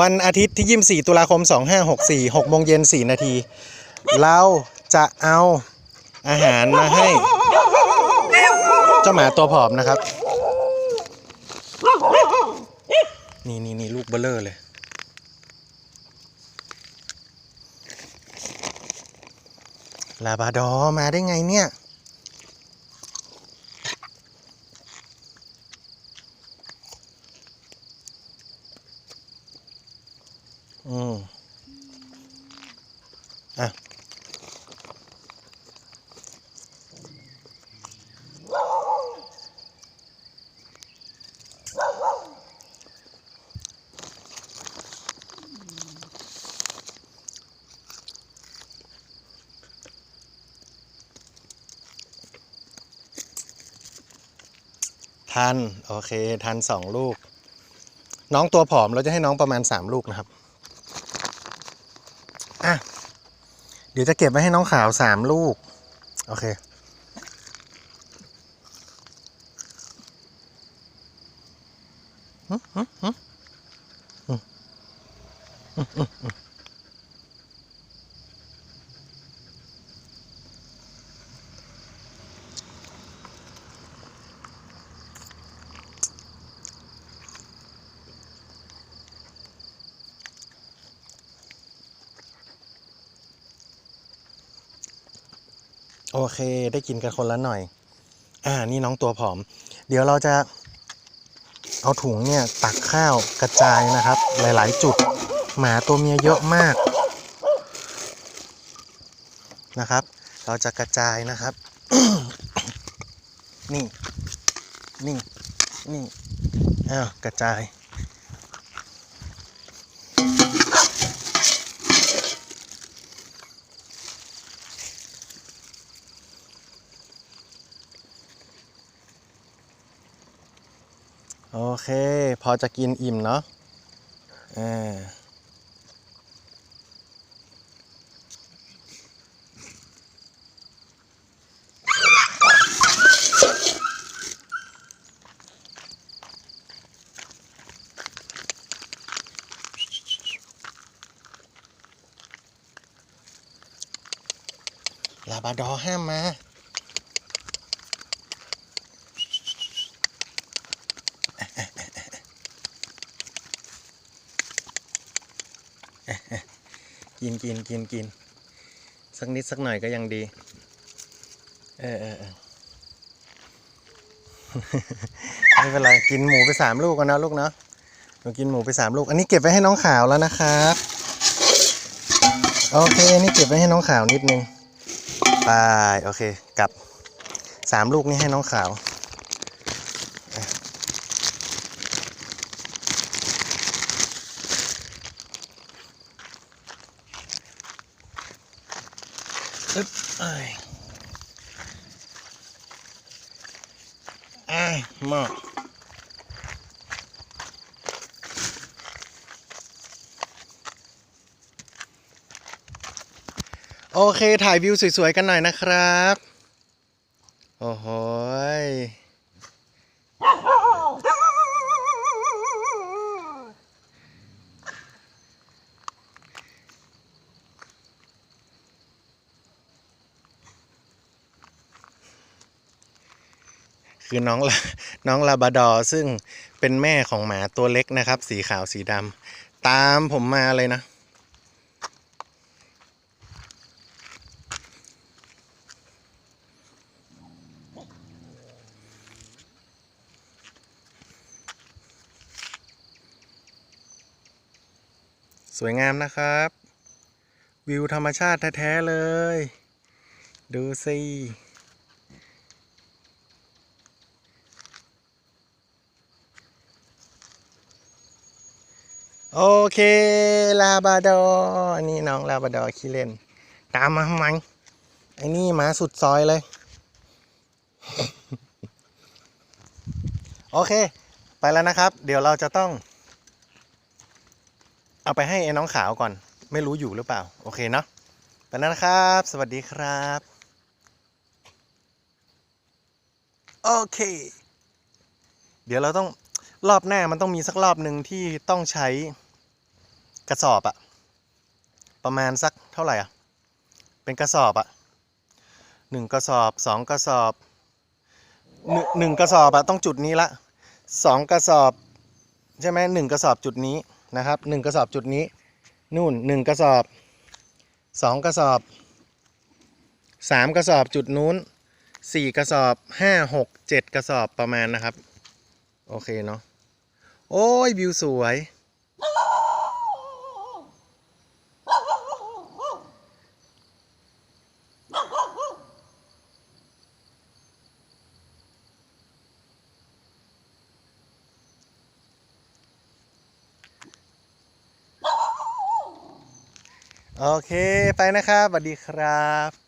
วันอาทิตย์ที่ 24 ตุลาคม 2564 6โมงเย็น 4 นาที เราจะเอาอาหารมาให้ เจ้าหมาตัวผอมนะครับ นี่นี่นี่ลูกเบลเลอร์เลย ลาบราดอมาได้ไงเนี่ย อืมอะทันโอเคทันสองลูก น้องตัวผอมเราจะให้น้องประมาณสามลูกนะครับ อะ เดี๋ยวจะเก็บไว้ให้น้องขาวสามลูก โอเค อืมอืมอืมอืมอืม โอเค ได้กินกันคนละหน่อย อ่า นี่น้องตัวผอม เดี๋ยวเราจะเอาถุงเนี่ยตักข้าวกระจายนะครับ หลาย ๆ จุด หมาตัวเมียเยอะมากนะครับ เราจะกระจายนะครับ นี่ นี่ นี่ อ้าว กระจาย โอเค พอจะกินอิ่มเนาะอ่าลาบาดอร์ห้ามมา กินกินกินกินสักนิดสักหน่อยก็ยังดี เออเออไม่เป็นไรกินหมูไปสามลูกกันนะลูกเนาะหนูกินหมูไปสามลูก อันนี้เก็บไว้ให้น้องขาวแล้วนะครับโอเคนี่เก็บไว้ให้น้องขาวนิดนึงไปโอเคกลับสามลูกนี่ให้น้องขาว เอ้ยอ้ายหมอกโอเค ถ่ายวิวสวย ๆ กันหน่อยนะครับ โอ้โหย คือน้องลาน้องลาบาดอซึ่งเป็นแม่ของหมาตัวเล็กนะครับ สีขาวสีดำตามผมมาเลยนะ สวยงามนะครับ วิวธรรมชาติแท้ ๆ เลย ดูสิ โอเค ลาบาดอร์อันนี้น้องลาบาดอร์ขี้เล่น ตามมาทำไมไอ้นี่หมาสุดซอยเลย โอเค ไปแล้วนะครับ เดี๋ยวเราจะต้อง เอาไปให้ไอ้น้องขาวก่อน ไม่รู้อยู่หรือเปล่า โอเคเนาะไปแล้วนะครับ สวัสดีครับ โอเค เดี๋ยวเราต้องรอบหน้ามันต้องมีสักรอบหนึ่งที่ต้องใช้ กระสอบอะประมาณสักเท่าไหร่อะเป็นกระสอบอะหนึ่งกระสอบสองกระสอบหนึ่งหนึ่งกระสอบอะต้องจุดนี้ละสองกระสอบใช่ไหมหนึ่งกระสอบจุดนี้นะครับหนึ่งกระสอบจุดนี้นู่นหนึ่งกระสอบสองกระสอบสามกระสอบจุดนู้นสี่กระสอบห้าหกเจ็ดกระสอบประมาณนะครับ โอเคเนาะโอ้ยวิวสวย โอเคไปนะครับสวัสดีครับ